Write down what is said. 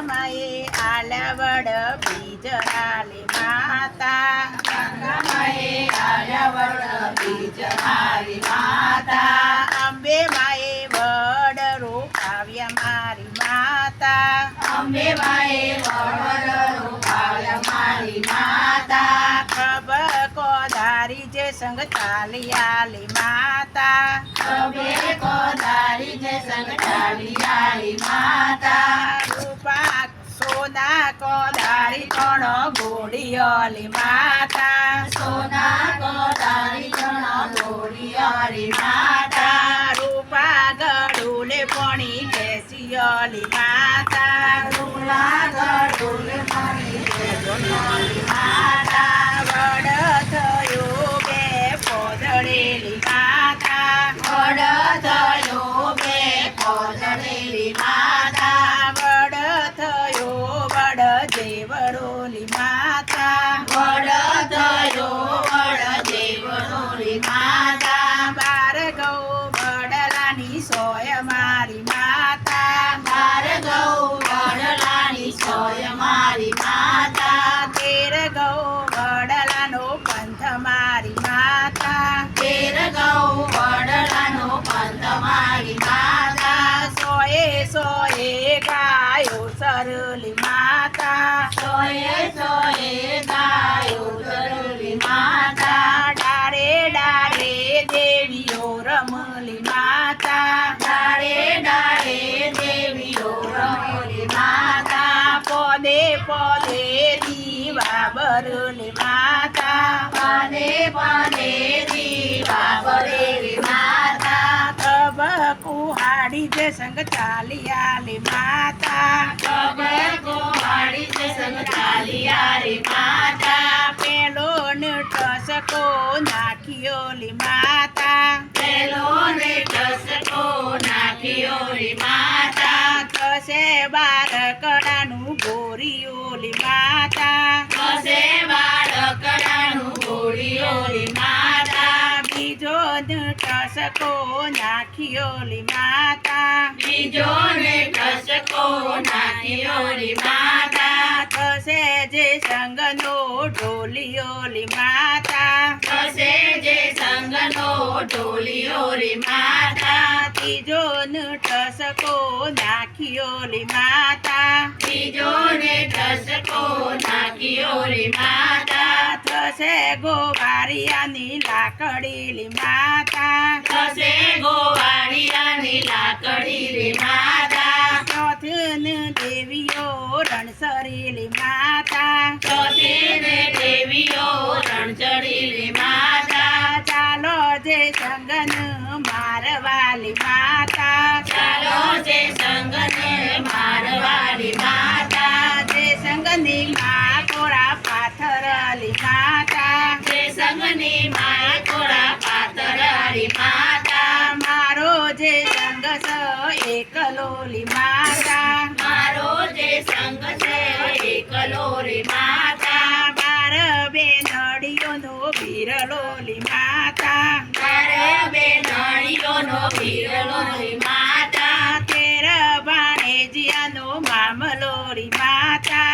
ગંગામાએ આલ્યા વડ બીજરાલી માતા ગંગામાએ આલ્યા વડ બીજ મારી માતા અંબે માએ વડ રોપાવ્યા મારી માતા અંબે માએ વડ રૂપાવ્યા મારી માતા ખબર કોધારી જે સંગ ચાલી આલી માતા કબે કોદારી જે સંગઠાલી આલી માતા રૂપા સોના કોધારી ત્રણ ગોળીઓલી માતા. સોના કોદારી જણ ગોળિયારી માતા. રૂપા ગળુલે પણી કેસિયોલી માતા જેવડોલી માતા વડ થયો વડ દેવરોલી માતા. બાર ગૌ વડલાની સોય મારી માતા. બાર ગૌ વડલાની સોય મારી માતા. તેર ગૌ વડલાનો પંથ મારી માતા. તેર ગૌ વડલાનો પંથ મારી માતા. સોએ સોએ ગાયો સરલી માતા સોએ સોએ ગાયો જરૂરી માતા ડારે ડારે દેવીઓ રમલી માતા, ડાળે ડાળે દેવીઓ રમોલી માતા પદે પદે દીવા બરલી માતા દીવા બરેલી માતા. કુહાડી જે સંગ ચાલી આલી માતા કબે કોહાડી છે સંગતાલિયારી માતા. પેલો ને ટસકો નાખિયોલી માતા. પેલો ને ટસકો નાખ્યોરી માતા. થશે બાર કડાનું ગોરીઓલી માતા. કસે બાળકડાનું ને નાખ્યો નાખિયોલી માતા. બીજો ને ટસકો નાખ્યોરી માતા. થશે જે સંગનો ઢોલિયોલી માતા. કસે જે સંગનો ઢોલિયોરી માતા ત્રીજો ને ટસકો નાખિયોલી માતા. ત્રીજો ને ટસકો નાખ્યોરી માતા. થશે ગોવારિયાની લાકડીલી માતા. થશે ગોવાળિયાની લાકડી રે માતા. ચોથને દેવીઓ રણસરીલી માતા. ચોથી દેવીઓ રણચડી રે માતા. સંગની માય પાતર માતા. મારો જે સંગ એકલોલી માતા. મારો જે સંગ છે એકલો રે માતા. માર બે નડીઓનો વિરલોલી માતા. માર બે નળીઓનો ભીરલો રે માતા. તેર ભાણેજિયાનો મામલોરી માતા.